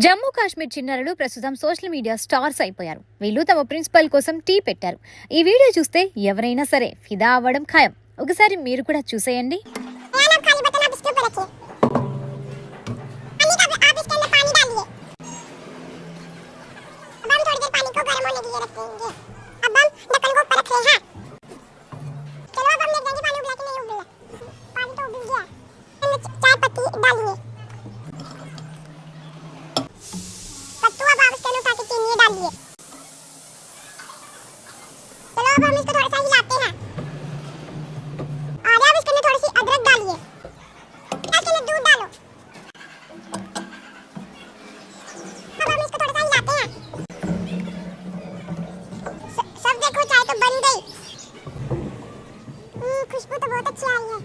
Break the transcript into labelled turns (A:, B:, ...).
A: జమ్మూ కాశ్మీర్ చిన్నారులు ప్రస్తుతం social media stars అయిపోయారు వీళ్ళు తమ ప్రిన్సిపల్ కోసం టీ పెట్టారు ఈ వీడియో చూస్తే ఎవరైనా సరే ఫిదా అవ్వడం ఖాయం ఒకసారి మీరు కూడా చూసేయండి
B: अब हम इसको थोड़ा सा हिलाते हैं। और अब इसके अंदर थोड़ी सी अदरक डालिए। इसके अंदर दूध डालो। अब हम इसको थोड़ा सा हिलाते हैं। सब देखो, चाय तो बन गई। हम्म, खुशबू तो बहुत अच्छी आई है।